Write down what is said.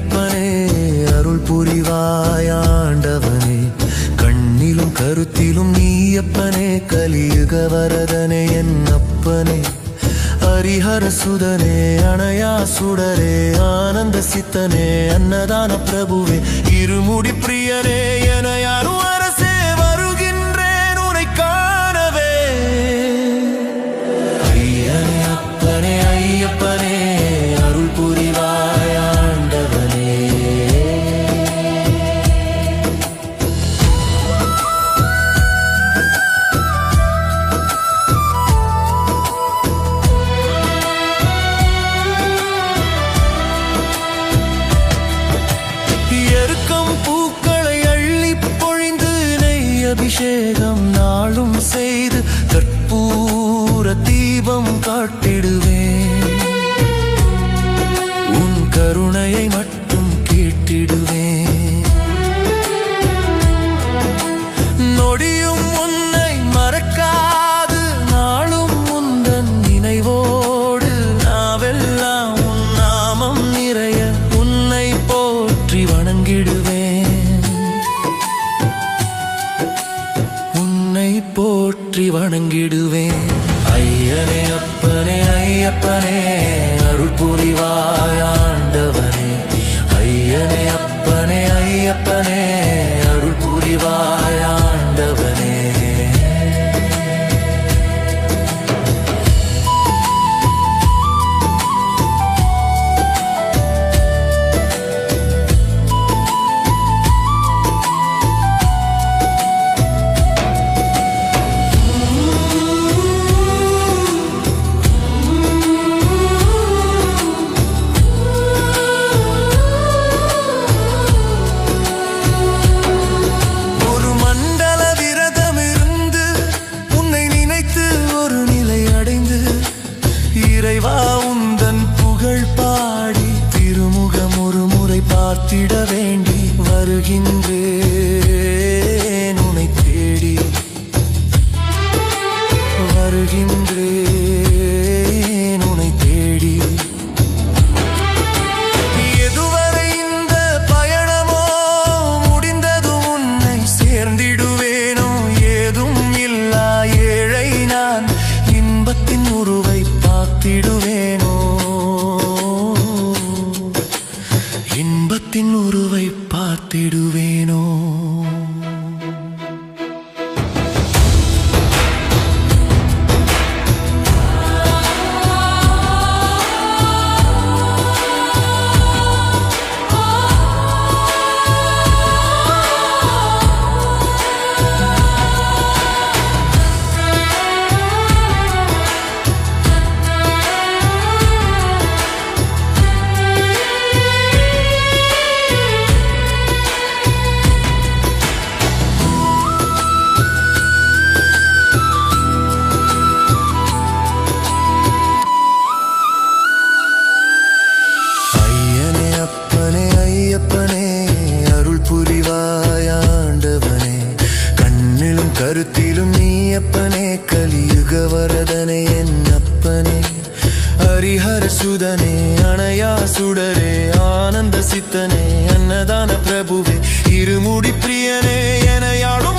ஐயப்பனே அருள் புரிவாயாண்டவனே. கண்ணிலும் கருத்திலும் நீயப்பனே கலியுக வரதனே என் அப்பனே. ஹரிஹர சுதனே அணையா சுடரே ஆனந்த சித்தனே அன்னதான பிரபுவே இருமுடி போற்றி வணங்கிடுவேன். ஐயனே அப்பனே ஐயப்பனே அருள் புரிவாயான். வருகின்றேன் உன்னை தேடி. வருகின்றேன் உன்னை தேடி. எதுவரை இந்த பயணமோ முடிந்ததும் உன்னை சேர்ந்திடுவேனோ? ஏதும் இல்லா ஏழை நான் இன்பத்தின் உருவை பார்த்திடுவேன். கருத்திலும் நீ அப்பனே கலியுக வரதனே என் அப்பனே. ஹரிஹர சுதனே அணையா சுடரே ஆனந்த சித்தனே அன்னதான பிரபுவே இருமுடி பிரியனே என யாழோ